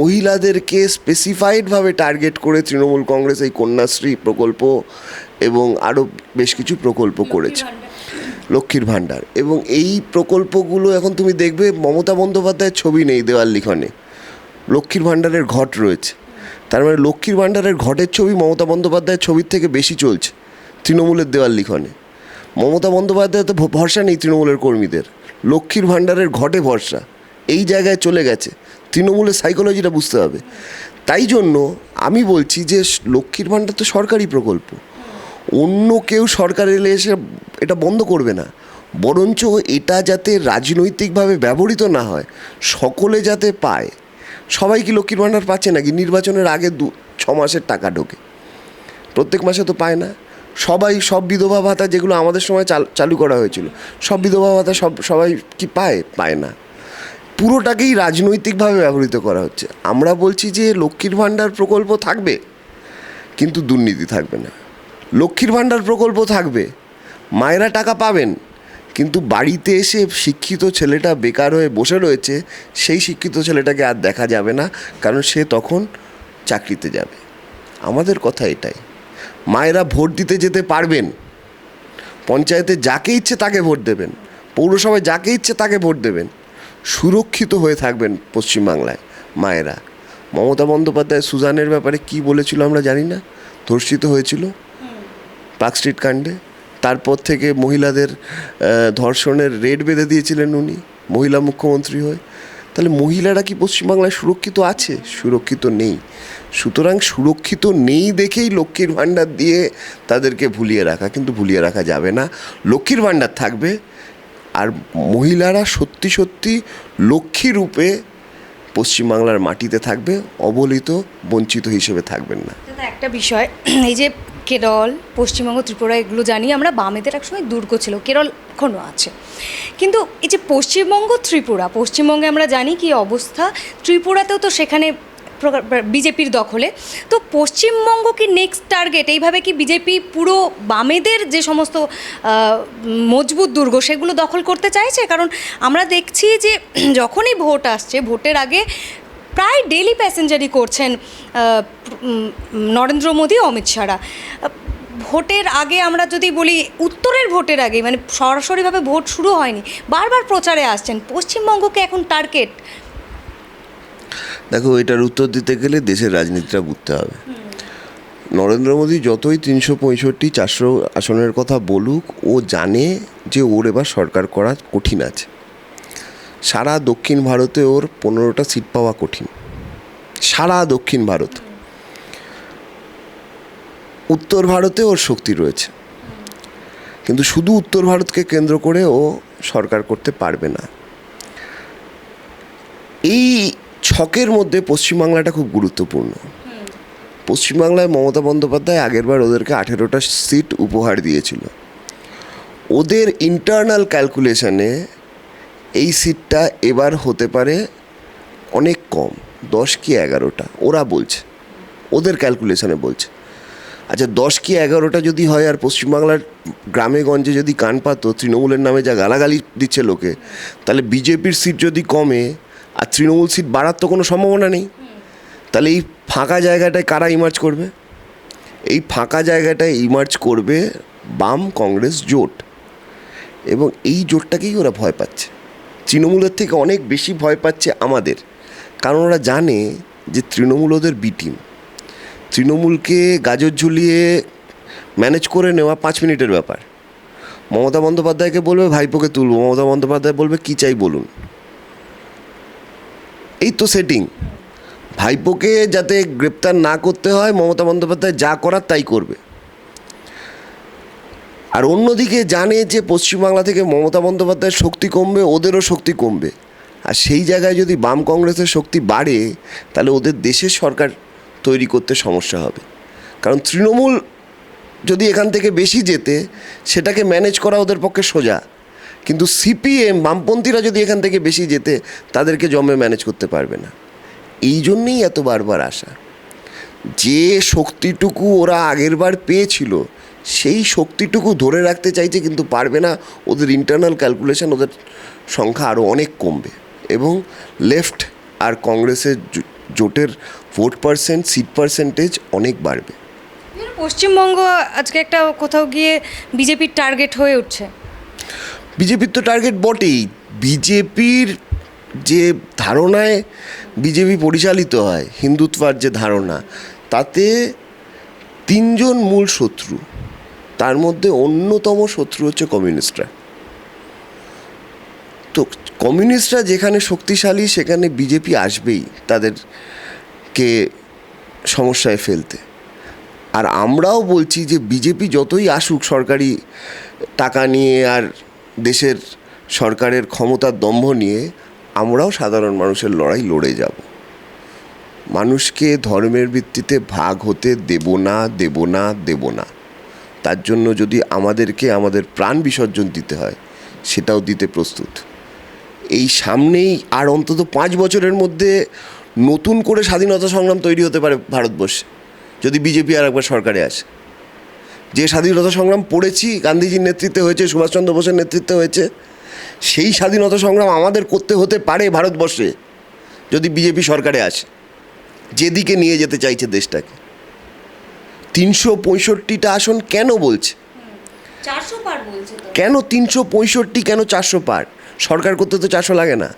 মহিলাদেরকে স্পেসিফাইডভাবে টার্গেট করে তৃণমূল কংগ্রেস এই কন্যাশ্রী প্রকল্প এবং আরও বেশ কিছু প্রকল্প করেছে। লক্ষ্মীর ভাণ্ডার। এবং এই প্রকল্পগুলো এখন তুমি দেখবে মমতা বন্দ্যোপাধ্যায়ের ছবি নেই দেওয়াল লিখনে। লক্ষ্মীর ভাণ্ডারের ঘট রয়েছে। তার মানে লক্ষ্মীর ভাণ্ডারের ঘটের ছবি মমতা বন্দ্যোপাধ্যায়ের ছবির থেকে বেশি চলছে তৃণমূলের দেওয়াল লিখনে। মমতা বন্দ্যোপাধ্যায় তো ভরসা নেই তৃণমূলের কর্মীদের। লক্ষ্মীর ভাণ্ডারের ঘটে ভরসা। এই জায়গায় চলে গেছে। তৃণমূলের সাইকোলজিটা বুঝতে হবে। তাই জন্য আমি বলছি যে লক্ষ্মীর ভাণ্ডার তো সরকারি প্রকল্প। অন্য কেউ সরকার এলে এসে এটা বন্ধ করবে না। বরঞ্চ এটা যাতে রাজনৈতিকভাবে ব্যবহৃত না হয়, সকলে যাতে পায়। সবাই কি লক্ষ্মীর ভাণ্ডার পাচ্ছে নাকি? নির্বাচনের আগে দু, ছ মাসের টাকা ঢোকে। প্রত্যেক মাসে তো পায় না। সবাই, সব বিধবা ভাতা যেগুলো আমাদের সময় চাল- করা হয়েছিল, সব বিধবা ভাতা সব, সবাই কি পায়? পায় না। পুরোটাকেই রাজনৈতিকভাবে ব্যবহৃত করা হচ্ছে। আমরা বলছি যে লক্ষ্মীর ভাণ্ডার প্রকল্প থাকবে, কিন্তু দুর্নীতি থাকবে না। লক্ষ্মীর ভাণ্ডার প্রকল্প থাকবে, মায়েরা টাকা পাবেন, কিন্তু বাড়িতে এসে শিক্ষিত ছেলেটা বেকার হয়ে বসে রয়েছে, সেই শিক্ষিত ছেলেটাকে আর দেখা যাবে না, কারণ সে তখন চাকরিতে যাবে। আমাদের কথা এটাই। মায়েরা ভোট দিতে যেতে পারবেন, পঞ্চায়েতে যাকে ইচ্ছে তাকে ভোট দেবেন, পৌরসভায় যাকে ইচ্ছে তাকে ভোট দেবেন সুরক্ষিত হয়ে থাকবেন পশ্চিমবাংলায়। মায়েরা, মমতা বন্দ্যোপাধ্যায় সুজানের ব্যাপারে কি বলেছিল আমরা জানি না? ধর্ষিত হয়েছিল পার্ক স্ট্রিট কাণ্ডে। তারপর থেকে মহিলাদের ধর্ষণের রেড বেঁধে দিয়েছিলেন উনি, মহিলা মুখ্যমন্ত্রী হয়ে। তাহলে মহিলারা কি পশ্চিমবাংলায় সুরক্ষিত আছে? সুরক্ষিত নেই। সুতরাং সুরক্ষিত নেই দেখেই লক্ষ্মীর ভাণ্ডার দিয়ে তাদেরকে ভুলিয়ে রাখা। কিন্তু ভুলিয়ে রাখা যাবে না। লক্ষ্মীর ভাণ্ডার থাকবে। আর মহিলারা সত্যি সত্যি লক্ষ্মী রূপে পশ্চিমবাংলার মাটিতে থাকবে, অবলিত, বঞ্চিত হিসেবে থাকবেন না। একটা বিষয়, এই যে কেরল, পশ্চিমবঙ্গ, ত্রিপুরা, এগুলো জানি, আমরা বামেদের একসময় দুর্গ ছিল, কেরল এখনও আছে। কিন্তু এই যে পশ্চিমবঙ্গ, ত্রিপুরা, পশ্চিমবঙ্গে আমরা জানি কি অবস্থা, ত্রিপুরাতেও তো সেখানে বিজেপির দখলে। তো পশ্চিমবঙ্গ কি নেক্সট টার্গেট এইভাবে কি বিজেপি পুরো বামেদের যে সমস্ত মজবুত দুর্গ সেগুলো দখল করতে চাইছে? কারণ আমরা দেখছি যে যখনই ভোট আসছে, ভোটের আগে প্রায় ডেলি প্যাসেঞ্জারই করছেন নরেন্দ্র মোদী অমিত শাহরা। ভোটের আগে আমরা যদি বলি উত্তরের ভোটের আগে মানে সরাসরিভাবে ভোট শুরু হয়নি, বারবার প্রচারে আসছেন, পশ্চিমবঙ্গকে এখন টার্গেট দেখো এটার উত্তর দিতে গেলে দেশের রাজনীতিটা বুঝতে হবে। নরেন্দ্র মোদী যতই তিনশো পঁয়ষট্টি চারশো আসনের কথা বলুক ও জানে যে ওর এবার সরকার করা কঠিন আছে। সারা দক্ষিণ ভারতে ওর পনেরোটা সিট পাওয়া কঠিন। সারা দক্ষিণ ভারত। উত্তর ভারতে ওর শক্তি রয়েছে। কিন্তু শুধু উত্তর ভারতকে কেন্দ্র করে ও সরকার করতে পারবে না। এই ছকের মধ্যে পশ্চিমবাংলাটা খুব গুরুত্বপূর্ণ। পশ্চিমবাংলায় মমতা বন্দ্যোপাধ্যায় আগেরবার ওদেরকে আঠেরোটা সিট উপহার দিয়েছিল। ওদের ইন্টারনাল ক্যালকুলেশনে এই সিটটা এবার হতে পারে অনেক কম, দশ কি এগারোটা, ওরা বলছে। ওদের ক্যালকুলেশনে বলছে। আচ্ছা দশ কি এগারোটা যদি হয় আর পশ্চিমবাংলার গ্রামে গঞ্জে যদি কান পাতো, তৃণমূলের নামে যা গালাগালি দিচ্ছে লোকে, তাহলে বিজেপির সিট যদি কমে আর তৃণমূল সিট বাড়ার তো কোনো সম্ভাবনা নেই। তাহলে এই ফাঁকা জায়গাটায় কারা ইমার্জ করবে? এই ফাঁকা জায়গাটায় ইমার্জ করবে বাম কংগ্রেস জোট। এবং এই জোটটাকেই ওরা ভয় পাচ্ছে। তৃণমূলের থেকে অনেক বেশি ভয় পাচ্ছে আমাদের। কারণ ওরা জানে যে তৃণমূল ওদের বি টিম তৃণমূলকে গাজর ঝুলিয়ে ম্যানেজ করে নেওয়া পাঁচ মিনিটের ব্যাপার। মমতা বন্দ্যোপাধ্যায়কে বলবে, ভাইপোকে তুলবো। মমতা বন্দ্যোপাধ্যায় বলবে, কী চাই বলুন? এই তো সেটিং ভাইপোকে যাতে গ্রেপ্তার না করতে হয়, মমতা বন্দ্যোপাধ্যায় যা করার তাই করবে। আর অন্যদিকে জানে যে পশ্চিমবাংলা থেকে মমতা বন্দ্যোপাধ্যায়ের শক্তি কমবে, ওদেরও শক্তি কমবে। আর সেই জায়গায় যদি বাম কংগ্রেসের শক্তি বাড়ে, তাহলে ওদের দেশের সরকার তৈরি করতে সমস্যা হবে। কারণ তৃণমূল যদি এখান থেকে বেশি যেতে সেটাকে ম্যানেজ করা ওদের পক্ষে সোজা। কিন্তু সিপিএম বামপন্থীরা যদি এখান থেকে বেশি যেতে, তাদেরকে জমে ম্যানেজ করতে পারবে না। এই জন্যেই এত বারবার আসা যে শক্তিটুকু ওরা আগেরবার পেয়েছিল, সেই শক্তিটুকু ধরে রাখতে চাইছে কিন্তু পারবে না। ওদের ইন্টারনাল ক্যালকুলেশন ওদের সংখ্যা আরও অনেক কমবে। এবং লেফট আর কংগ্রেসের জোটের ভোট পার্সেন্ট সিট পার্সেন্টেজ অনেক বাড়বে। পশ্চিমবঙ্গ আজকে একটা কোথাও গিয়ে বিজেপির টার্গেট হয়ে উঠছে। বিজেপির তো টার্গেট বটেই। বিজেপির যে ধারণায় বিজেপি পরিচালিত হয়, হিন্দুত্বার যে ধারণা, তাতে তিনজন মূল শত্রু, তার মধ্যে অন্যতম শত্রু হচ্ছে কমিউনিস্টরা। তো কমিউনিস্টরা যেখানে শক্তিশালী, সেখানে বিজেপি আসবেই তাদেরকে সমস্যায় ফেলতে। আর আমরাও বলছি যে বিজেপি যতই আসুক, সরকারি টাকা নিয়ে আর দেশের সরকারের ক্ষমতার দম্ভ নিয়ে আমরাও সাধারণ মানুষের লড়াই লড়ে যাব। মানুষকে ধর্মের ভিত্তিতে ভাগ হতে দেব না দেব না দেব না। তার জন্য যদি আমাদেরকে আমাদের প্রাণ বিসর্জন দিতে হয়, সেটাও দিতে প্রস্তুত। এই সামনেই আর অন্তত পাঁচ বছরের মধ্যে নতুন করে স্বাধীনতা সংগ্রাম তৈরি হতে পারে ভারতবর্ষে। যদি বিজেপি আর একবার সরকারে আসে। যে স্বাধীনতা সংগ্রাম পড়েছি গান্ধীজির নেতৃত্বে হয়েছে সুভাষচন্দ্র বোসের নেতৃত্বে হয়েছে সেই স্বাধীনতা সংগ্রাম আমাদের করতে হতে পারে ভারতবর্ষে যদি বিজেপি সরকারে আসে যেদিকে নিয়ে যেতে চাইছে দেশটাকে। তিনশো পঁয়ষট্টিটা আসন কেন বলছে? কেন তিনশো পঁয়ষট্টি কেন চারশো পার? সরকার করতে তো চারশো লাগে না।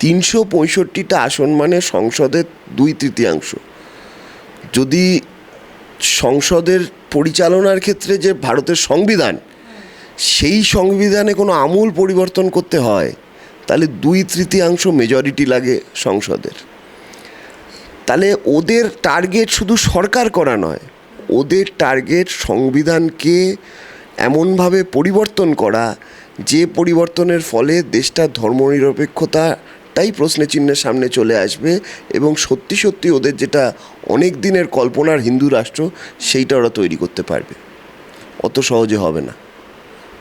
তিনশো পঁয়ষট্টিটা আসন মানে সংসদের দুই তৃতীয়াংশ যদি সংসদের পরিচালনার ক্ষেত্রে যে ভারতের সংবিধান, সেই সংবিধানে কোনো আমূল পরিবর্তন করতে হয়, তাহলে দুই তৃতীয়াংশ মেজরিটি লাগে সংসদের। তাহলে ওদের টার্গেট শুধু সরকার করা নয়, ওদের টার্গেট সংবিধানকে এমনভাবে পরিবর্তন করা, যে পরিবর্তনের ফলে দেশটার ধর্মনিরপেক্ষতাটাই প্রশ্ন চিহ্নের সামনে চলে আসবে এবং সত্যি সত্যি ওদের যেটা অনেক দিনের কল্পনার হিন্দু রাষ্ট্র সেইটা ওরা তৈরি করতে পারবে। অত সহজে হবে না।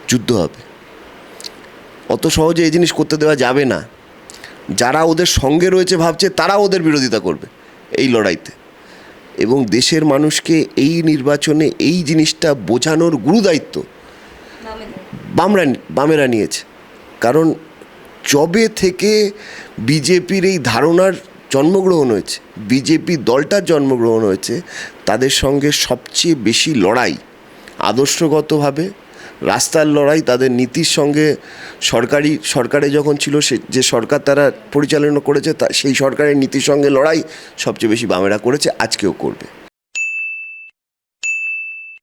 যুদ্ধ হবে। অত সহজে এই জিনিস করতে দেওয়া যাবে না। যারা ওদের সঙ্গে রয়েছে ভাবছে তারা ওদের বিরোধিতা করবে এই লড়াইতে। এবং দেশের মানুষকে এই নির্বাচনে এই জিনিসটা বোঝানোর গুরুদায়িত্ব বামরা বামেরা নিয়েছে। কারণ জবে থেকে বিজেপির এই ধারণার জন্মগ্রহণ হয়েছে, বিজেপি দলটার জন্মগ্রহণ হয়েছে, তাদের সঙ্গে সবচেয়ে বেশি লড়াই আদর্শগতভাবে, রাস্তার লড়াই তাদের নীতির সঙ্গে সরকারি, সরকারে যখন ছিল সে, যে সরকার তারা পরিচালনা করেছে, তা, সেই সরকারের নীতির সঙ্গে লড়াই সবচেয়ে বেশি বামেরা করেছে, আজকেও করবে।